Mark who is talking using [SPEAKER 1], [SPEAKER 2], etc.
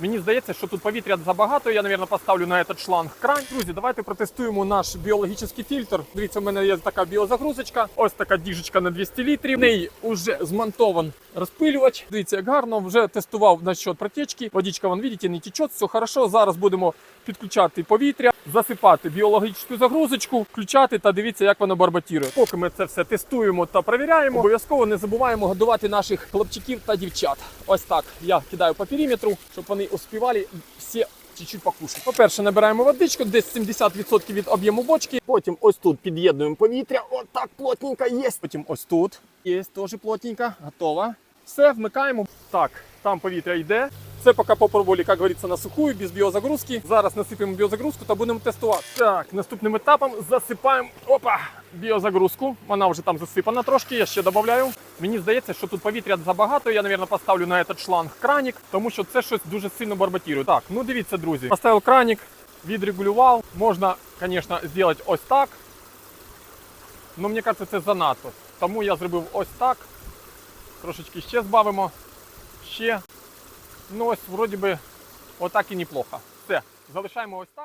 [SPEAKER 1] Мені здається, що тут повітря забагато. Я, мабуть, поставлю на этот шланг кран. Друзі, давайте протестуємо наш біологічний фільтр. Дивіться, у мене є така біозагрузочка. Ось така діжечка на 200 літрів. В неї вже змонтований розпилювач. Дивіться, як гарно. Вже тестував насчет протечки. Водичка, вон, бачите, не тече, все хорошо. Зараз будемо підключати повітря, засипати біологічну загрузочку, включати та дивіться, як воно барбатірує. Поки ми це все тестуємо та перевіряємо, обов'язково не забуваємо годувати наших хлопчиків та дівчат. Ось так я кидаю по периметру, щоб вони успівали всі чуть-чуть покушати. По-перше, набираємо водичку, десь 70% від об'єму бочки. Потім ось тут під'єднуємо повітря. Отак плотненько є. Потім ось тут є теж плотненько, готово. Все, вмикаємо. Так, там повітря йде. Це поки попробували, як говориться, на сухую, без біозагрузки. Зараз насипемо біозагрузку та будемо тестувати. Так, наступним етапом засипаємо опа, біозагрузку. Вона вже там засипана трошки, я ще додаю. Мені здається, що тут повітря забагато. Я, мабуть, поставлю на этот шланг кранік, тому що це щось дуже сильно барбатірує. Так, ну дивіться, друзі. Поставив кранік, відрегулював. Можна, звісно, зробити ось так. Ну, мені кажется, це занадто. Тому я зробив ось так. Трошечки ще збавимо. Ще. Ну ось, вроді би, отак і неплохо. Все, залишаємо ось так.